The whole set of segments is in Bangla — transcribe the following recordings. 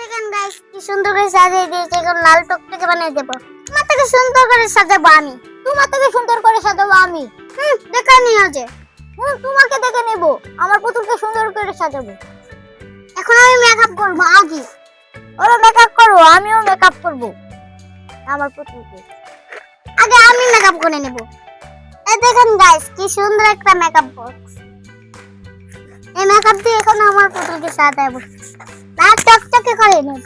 দেখেন গাইস কি সুন্দর করে সাজিয়ে দিয়েছে এখন লাল টকটকে বানিয়ে দেবো। তোমার থেকে সুন্দর করে সাজাবো আমি। তোমার থেকে সুন্দর করে সাজাবো আমি। হুম, দেখা নিয়ে আছে হুম, তোমাকে দেখে নেব। আমার পুতুলকে সুন্দর করে সাজাবো। এখন আমি মেকআপ করব আগে। ওরা মেকআপ করব আমিও মেকআপ করব। আমার পুতুলকে। আগে আমি মেকআপ করে নেব। এই দেখেন গাইস কি সুন্দর একটা মেকআপ বক্স এই মেকআপ দিয়ে এখন আমার পুতুলকে সাজাবো। লাল টকটকে করে নেব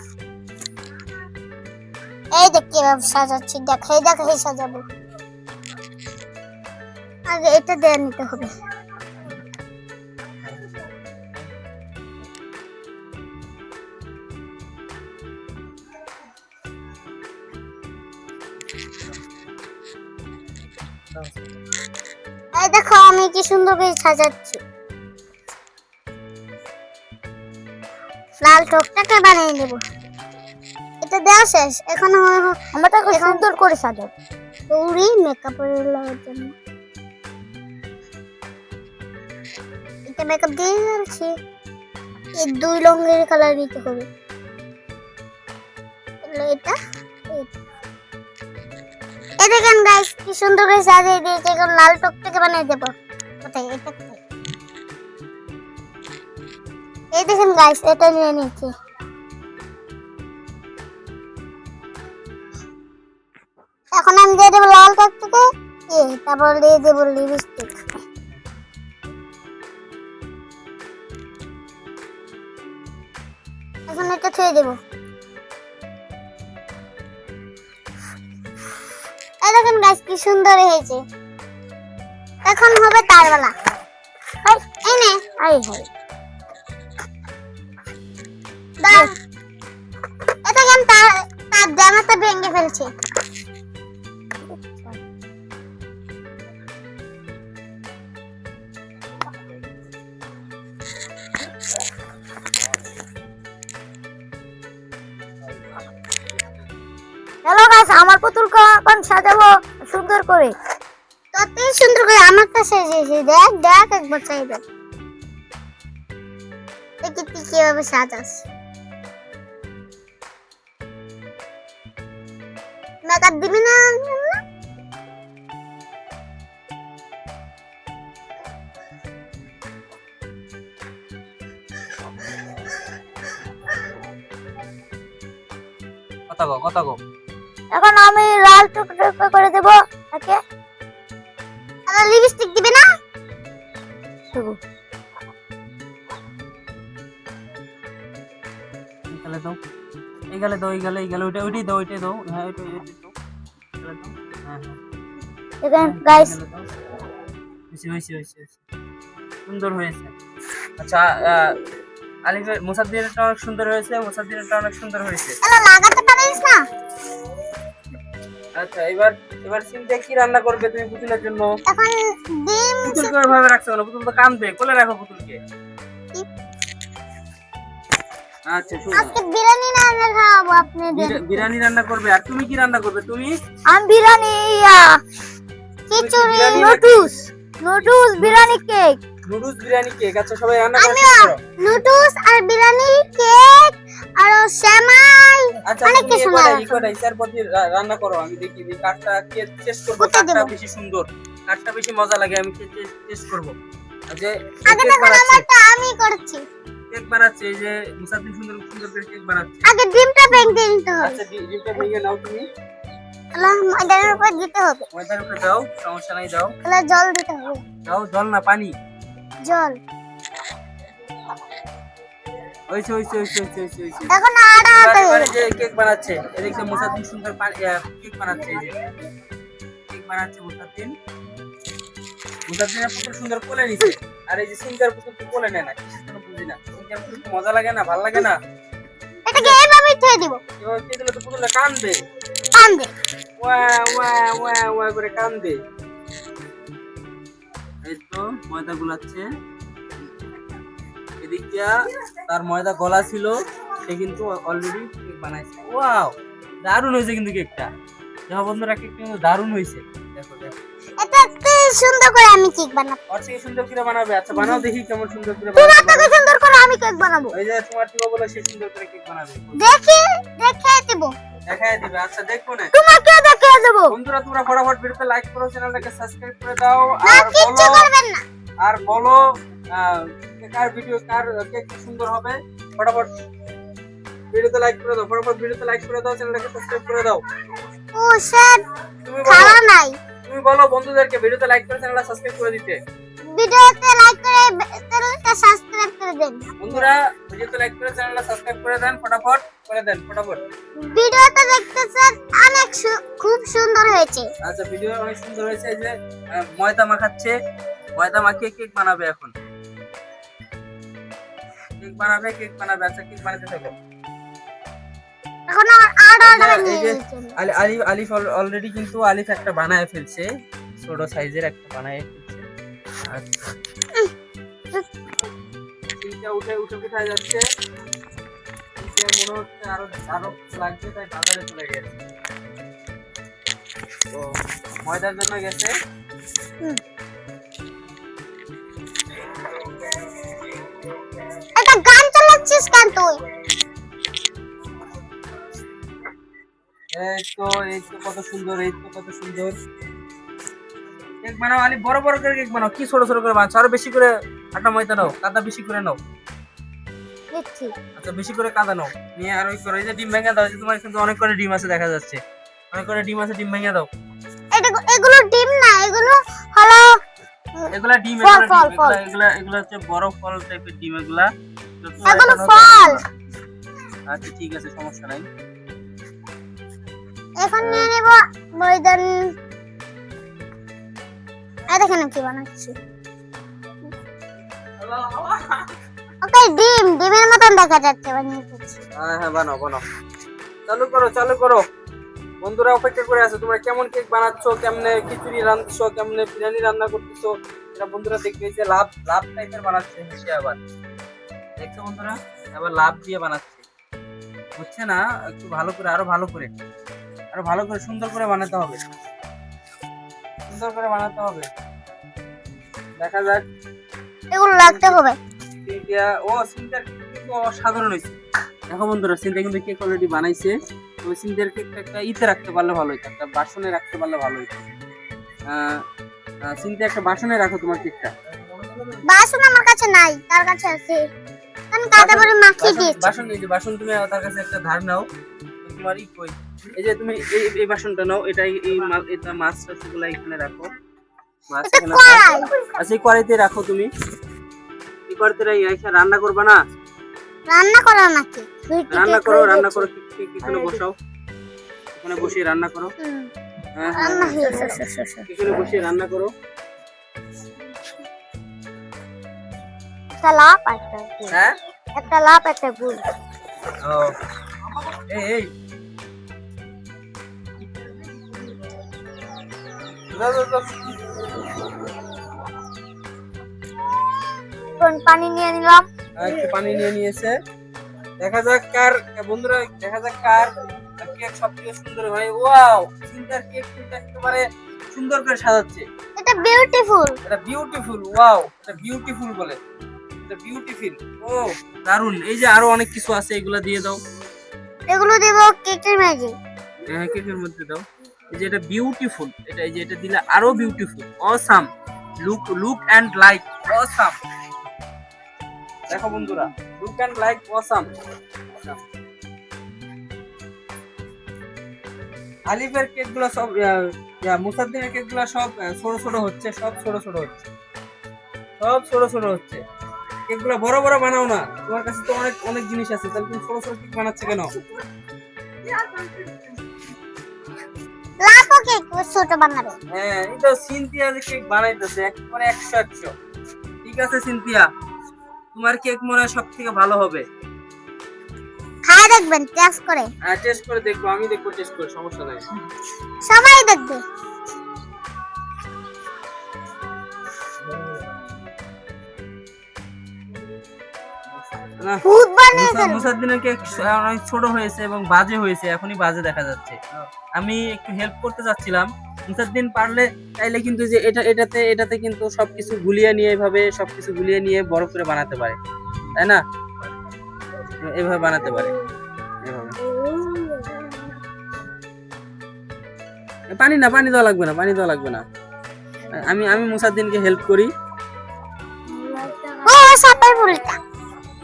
এই দেখ কীভাবে সাজাচ্ছি, দেখ, এই দেখ, এই সাজাবো। আগে এটা দেয়া নিতে হবে। দেখো আমি কি সুন্দর করে সাজাচ্ছি। লাল টকটাকে বানিয়ে দেব এটা দেওয়া শেষ। এখন আমরা তাকে সুন্দর করে সাজাবো পুরি মেকআপের লাগার জন্য। এটা মেকআপ দিয়ে যাচ্ছি এই দুই রঙের কালার নিতে হবে। এটা। এই দেখেন গাইস কি সুন্দর করে সাজিয়ে দিয়েছে। এখন লাল টকটাকে বানিয়ে দেব। কোথায়? এটা এই দেখেন গাইস এটা নিয়ে নিচ্ছি এখন আমি দিয়ে দেবো লাল টকটকে এ তারপর দিয়ে দেবো লিপস্টিক এখন এটা থুয়ে দেবো। দেখেন গাছ কি সুন্দর হয়েছে। এখন হবে তার বেলা হাই, এই নে। আই ফেলছে হ্যালো গাইস আমার পুতুলকে এখন সাজাবো সুন্দর করে। ততই সুন্দর করে আমারটা সাজিয়েছি দেখ দেখ একবার চাই দেখ দেখি তুই কীভাবে সাজাস। মেকআপ দিবি না। কথা কো কথা কো এখন আমি লাল টুকরো করে দেবো ওকে? আর লিপস্টিক দিবি না? দেবো গালে দাও। এই গালে দাও এই গালে এই গালে ওইটা ওইটাই দাও ওইটাই দাও। হ্যাঁ ওইটাই ওইটাই দাও। হ্যাঁ হ্যাঁ। দেখেন গাইস। হয়েছে হয়েছে হয়েছে হয়েছে। সুন্দর হয়েছে। আচ্ছা আলিফের মুসাদ্দিনেরটা অনেক সুন্দর হয়েছে মুসাদ্দিনেরটা অনেক সুন্দর হয়েছে। এলা লাগাতে পারিস না? আচ্ছা এবার এবার চিন্তা কি রান্না করবে তুমি পুতুলের জন্য? এখন ডিম পুতুলকে ওইভাবে রাখছো? না পুতুল তো কাঁদবে কোলে রাখো পুতুলকে। আচ্ছা আজকে বিরিয়ানি রান্না খাওয়াবো আপনাদের। বিরিয়ানি রান্না করবে। আর তুমি কি রান্না করবে? তুমি? আমি biryani khichdi noodles noodles biryani cake. Noodles biryani cake. আচ্ছা সবাই রান্না করে নুডলস আর বিরিয়ানি কেক আর সেমাই। আচ্ছা অনেক কিছু এবারে রান্না ই করে ইসার পথে রা- রান্না করো আমি দেখি যে কে টেস্ট করব কাঠটা বেশি সুন্দর। কাঠটা বেশি মজা লাগে আমি টেস্ট করব? আগে কেক আমারটা আমি করছি। কেক বানাচ্ছে এই যে মুসাদ্দিন সুন্দর সুন্দর করে কেক বানাচ্ছে। আগে ডিমটা ভেঙে নিতে হবে। আচ্ছা ডিমটা ভেঙে নাও তুমি। আল্লাহ উপর দিতে হবে। ময়দার উপরে দাও সমস্যা নাই দাও। তাহলে জল দিতে হবে। দাও জল না পানি। জল। হয়েছে হয়েছে হয়েছে হয়েছে হয়েছে এখন আড়া এবার- হাতে যে কেক বানাচ্ছে এদিকে মুসাদ্দিন সুন্দর কেক বানাচ্ছে এই যে কেক বানাচ্ছে মুসাদ্দিন মুসাদ্দিনের পুতুল সুন্দর কোলে নিছে আর এই যে সিঙ্গার তো কোলে নেয় না জন্য বুঝি না মজা লাগে না ভালো লাগে না? এটাকে এইভাবে ছেড়ে দিব এবার কে দিলে তো পুতুলটা কান্দে ওয়া ওয়া ওয়া ওয়া করে এই তো ময়দা গুলাচ্ছে। এদিক দিয়া তার ময়দা গলা ছিল সে কিন্তু অলরেডি কেক বানাইছে। ওয়াও দারুণ হয়েছে কিন্তু কেকটা দেখো বন্ধুরা কেকটা কিন্তু দারুণ হয়েছে। দেখো দেখো। এটা কি সুন্দর করে আমি কেক বানাবো। থেকে সুন্দর করে বানাবে। আচ্ছা বানাও দেখি কেমন সুন্দর করে বানাবে থেকে সুন্দর করে আমি কেক বানাবো। ওই যে তোমার টিপা বলে সে সুন্দর করে কেক বানাবে। দেখি দেখে দেব। দেখাই দিবে আচ্ছা দেখব না। তোমাকে দেখে দেব। বন্ধুরা তোমরা ফটাফট ভিডিওতে লাইক করো চ্যানেলটাকে সাবস্ক্রাইব করে দাও আর বলো করবেন না। আর বলো কার ভিডিও কার কেক সুন্দর হবে। ফটাফট ভিডিওতে লাইক করে দাও ফটাফট ভিডিওতে লাইক করে দাও চ্যানেলটাকে সাবস্ক্রাইব করে দাও। ও স্যার তুমি বলো। খাওয়া নাই। তুমি বলো বন্ধুদেরকে ভিডিওতে লাইক করে চ্যানেলটা সাবস্ক্রাইব করে দিতে। ভিডিওতে লাইক বন্ধুরা ভিডিওতে লাইক করে চ্যানেলটা সাবস্ক্রাইব করে দেন ফটাফট করে দেন ফটাফট। ভিডিওটা দেখতেছেন অনেক খুব সুন্দর হয়েছে। আচ্ছা ভিডিও অনেক সুন্দর হয়েছে যে ময়দা মাখাচ্ছে ময়দা মাখিয়ে কেক বানাবে এখন। কেক বানাবে কেক বানাবে আচ্ছা কেক বানাতে থাকো। এখন আর আলি আলিফ অলরেডি কিন্তু আলিফ একটা বানায় ফেলছে ছোট সাইজের একটা বানায় ফেলছে। আচ্ছা। তিনটা উঠে উঠে কোথায় যাচ্ছে। মনে হচ্ছে আরও আরও লাগছে তাই বাজারে চলে গেছে। তো ময়দার জন্য গেছে। একটা গান চালাচ্ছিস কেন তুই? এই তো এই তো কত সুন্দর এই তো কত সুন্দর। কেক বানাও আলি বড় বড় করে কেক বানাও। কি ছোট ছোট করে বানাচ্ছ? আরও বেশি করে আটা ময়দা নাও কাদা বেশি করে নাও। দিচ্ছি আচ্ছা বেশি করে কাদা নাও। নিয়ে আর ওই করে যে ডিম ভেঙে দাও যে তোমার কিন্তু অনেক করে ডিম আছে দেখা যাচ্ছে। অনেক করে ডিম আছে ডিম ভেঙে দাও। এটা এগুলো ডিম না এগুলো হলো এগুলা ডিম এগুলা। এগুলা এগুলা হচ্ছে বড় ফল টাইপের ডিম এগুলা। এগুলো ফল। আচ্ছা ঠিক আছে সমস্যা নাই। এখন নিয়ে নেব ময়দান। এই দেখেন কি বানাচ্ছি। ওকে ডিম ডিমের মতন দেখা যাচ্ছে বানিয়ে ফেলছি। হ্যাঁ হ্যাঁ বানাও বানাও। চালু করো চালু করো। বন্ধুরা অপেক্ষা করে আছে তোমরা কেমন কেক বানাচ্ছো কেমনে খিচুড়ি রাঁধছো কেমনে বিরিয়ানি রান্না করতেছো? এটা বন্ধুরা দেখবে যে লাভ লাভ টাইপের বানাচ্ছে সে আবার? দেখছ বন্ধুরা? আবার লাভ দিয়ে বানাচ্ছে। হচ্ছে না? একটু ভালো করে আরও ভালো করে। আরও ভালো করে সুন্দর করে বানাতে হবে। সুন্দর করে বানাতে হবে। দেখা যাক। এগুলো লাগতে হবে। ও কিন্তু অসাধারণ হয়েছে। দেখো বন্ধুরা সিনথিয়া কিন্তু কেক অলরেডি বানাইছে। তো সিনথিয়ার কেকটা একটা ইতে রাখতে পারলে ভালো হতো একটা বাসনে রাখতে পারলে ভালো হতো আহ, একটা বাসনে রাখো তোমার কেকটা বাসন আমার কাছে নাই তার কাছে আছে। আমি কাদা মাখিয়ে দিয়েছি। বাসন এই যে বাসন তুমি তার কাছে একটা ধার নাও কই এই যে তুমি এই এই বাসনটা নাও এটা এই এটা মাছ টাছগুলো এখানে রাখো। মাছ এখানে আচ্ছা এই কড়াইতে রাখো তুমি। কড়াইতে রেখে রান্না করবা না? রান্না করা নাকি রান্না করো রান্না করো কি- কি- এখানে বসাও। এখানে বসিয়ে রান্না করো। হ্যাঁ হ্যাঁ হ্যাঁ। হয়ে এখানে বসিয়ে রান্না করো। একটা লাভ একটা। হ্যাঁ? একটা লাভ একটা ও এই পানি নিয়ে নিলাম। আর একটু পানি নিয়ে নিয়েছে। দেখা যাক কার বন্ধুরা দেখা যাক কার। কেক সব থেকে সুন্দর হয় ওয়াও সিন্টার কেক কিন্তু একেবারে সুন্দর করে সাজাচ্ছে। এটা বিউটিফুল এটা বিউটিফুল ওয়াও এটা বিউটিফুল বলে। এটা বিউটিফুল ও দারুণ এই যে আরও অনেক কিছু আছে এগুলা দিয়ে দাও। এগুলো দেব কেকের মাঝে হ্যাঁ কেকের মধ্যে দাও। এই যে এটা বিউটিফুল এটা এই যে এটা দিলে আরও beautiful awesome look look and like awesome দেখো বন্ধুরা লুক এন্ড লাইক অসাম আলিফের কেকগুলো সব মুসাদ্দিনের কেকগুলো সব ছোট ছোট হচ্ছে সব ছোট ছোট হচ্ছে। সব ছোট ছোট হচ্ছে। কেকগুলো বড় বড় বানাও না। তোমার কাছে তো অনেক অনেক জিনিস আছে। তাহলে তুমি ছোট ছোট কেক বানাচ্ছে কেন? লাভও কেক ছোট বানাবে। হ্যাঁ এই তো সিনথিয়া যে কেক বানাইতেছে একেবারে একশো একশো। ঠিক আছে সিনথিয়া? তোমার কেক মনে হয় সব থেকে ভালো হবে। খায় দেখবেন টেস্ট করে। হ্যাঁ টেস্ট করে দেখব আমি দেখব টেস্ট করে সমস্যা নাই। সবাই দেখবে। মুসাদ্দিনের কেক অনেক ছোট হয়েছে এবং বাজে হয়েছে এখনই বাজে দেখা যাচ্ছে। আমি একটু হেল্প করতে চাচ্ছিলাম মুসাদ্দিন পারলে চাইলে কিন্তু যে এটা এটাতে এটাতে কিন্তু সবকিছু গুলিয়ে নিয়ে এভাবে সবকিছু গুলিয়ে নিয়ে বড় করে বানাতে পারে। তাই না? এভাবে বানাতে পারে। এভাবে। পানি না পানি দেওয়া লাগবে না পানি দেওয়া লাগবে না। আমি আমি মুসাদ্দিনকে হেল্প করি।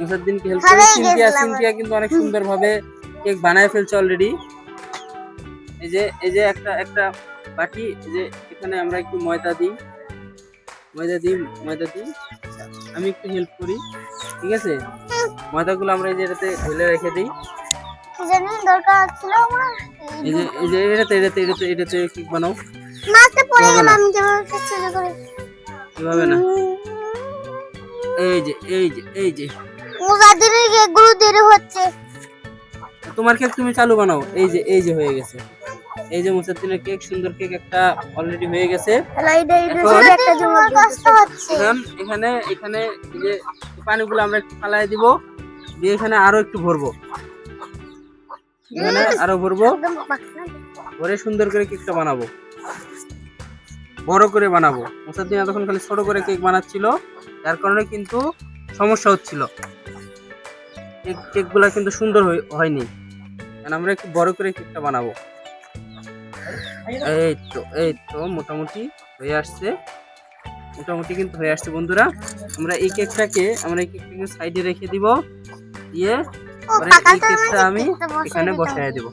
মুসাদ্দিনকে হেল্প করি। সিনথিয়া। সিনথিয়া কিন্তু অনেক সুন্দরভাবে কেক বানায় ফেলছে অলরেডি এই যে এই যে একটা একটা এই যে এখানে আমরা একটু ময়দা দিই। ময়দা দিই ময়দা দিই। আমি একটু হেল্প করি ঠিক আছে? ময়দাগুলো আমরা এই যে এটাতে ঢেলে রেখে দিই। এই যে এই যে এটাতে এটাতে এটাতে বানাও? মাছটা পড়ে গেল না। আমি যেভাবে চেষ্টা করে এভাবে না? এই যে এই যে এই যে। মুজাদিনের কেকগুলো দেরি হচ্ছে। তোমার কেক তুমি চালু বানাও। এই যে এই যে হয়ে গেছে। এই যে মুসাদ্দিনের কেক সুন্দর কেক একটা অলরেডি হয়ে গেছে। এখন- এখন যে পানিগুলো আমরা একটু ফালাই দিব দিয়ে এখানে আরও একটু ভরবো। এখানে আরও ভরবো। ভরে সুন্দর করে কেকটা বানাবো। বড় করে বানাবো। মুসাদ্দিন এতক্ষণ খালি ছোট করে কেক বানাচ্ছিল যার কারণে কিন্তু সমস্যা হচ্ছিল। কেক কেকগুলা কিন্তু সুন্দর হয়নি। কারণ আমরা একটু বড় করে কেকটা বানাবো। এই তো এই তো মোটামুটি হয়ে আসছে। মোটামুটি কিন্তু হয়ে আসছে বন্ধুরা। আমরা এই কেকটাকে আমরা এই কেকটাকে সাইডে রেখে দিব। দিয়ে ও এই কেকটা আমি এখানে বসায় দেব।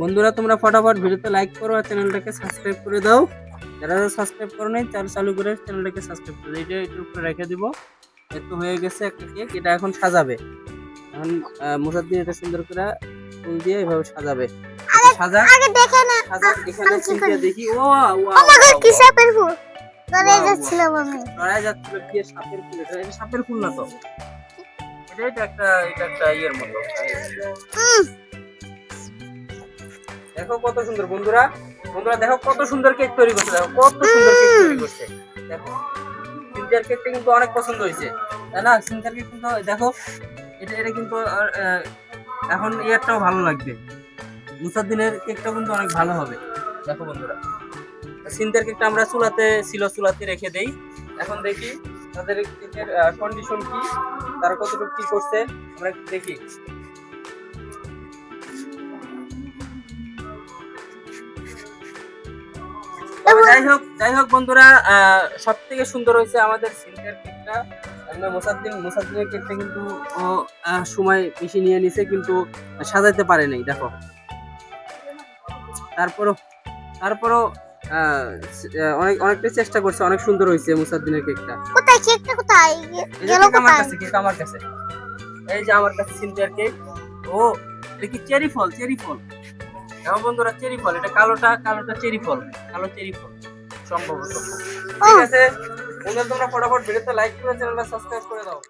বন্ধুরা তোমরা ফটাফট ভিডিওতে লাইক করো আর চ্যানেলটাকে সাবস্ক্রাইব করে দাও। যারা সাবস্ক্রাইব করো নাই তারা চালু করে চ্যানেলটাকে সাবস্ক্রাইব করে দাও। এটা এটার উপরে রেখে দিব। এত হয়ে গেছে একটা কেক এটা এখন সাজাবে। এখন মুসাদ্দিন এটা সুন্দর করে ফুল দিয়ে এভাবে সাজাবে। সাজা আগে দেখে না। সাজা এখানে চিন্তা? দেখি। ও আমাদের কি সাপের ফুল? ধরে। যাচ্ছিলাম আমি। লড়াই যাচ্ছিল কি সাপের ফুল? এটা এটা সাপের ফুল না তো। এটা এটা একটা এটা একটা ইয়ের মতো। দেখো কত সুন্দর বন্ধুরা। বন্ধুরা দেখো কত সুন্দর কেক তৈরি করছে দেখো কত সুন্দর কেক তৈরি করছে। দেখো। সিনজার কেকটা কিন্তু অনেক পছন্দ হয়েছে। তাই না? সিনজার কেক কিন্তু দেখো, এটা এটা কিন্তু এখন ইয়েরটাও ভালো লাগবে। মুসাদ্দিনের কেকটা কিন্তু অনেক ভালো হবে। দেখো বন্ধুরা। সিনজার কেকটা আমরা চুলাতে, ছিল চুলাতে রেখে দেই। এখন দেখি তাদের কেকের কন্ডিশন কি, তারা কতটুকু কি করছে, আমরা দেখি। যাই হোক যাই হোক বন্ধুরা সব থেকে সুন্দর হয়েছে আমাদের সিল্কের কেকটা মোসাদ্দিন মোসাদ্দিনের কেকটা কিন্তু ও সময় বেশি নিয়ে নিছে কিন্তু সাজাইতে পারে নাই দেখো। তারপরও তারপরও অনেক অনেকটা চেষ্টা করছে অনেক সুন্দর হয়েছে মুসাদ্দিনের কেকটা কোথায়? কেকটা কোথায়? গেল আমার কাছে কেক আমার কাছে। এই যে আমার কাছে সিনজার কেক ও কি চেরি ফল? চেরি ফল। দেখো বন্ধুরা চেরি ফল এটা কালোটা কালোটা চেরি ফল কালো চেরি ফল সম্ভবত। ঠিক আছে? তোমরা ফটাফট ভিডিওতে লাইক করে চ্যানেলটা সাবস্ক্রাইব করে দাও।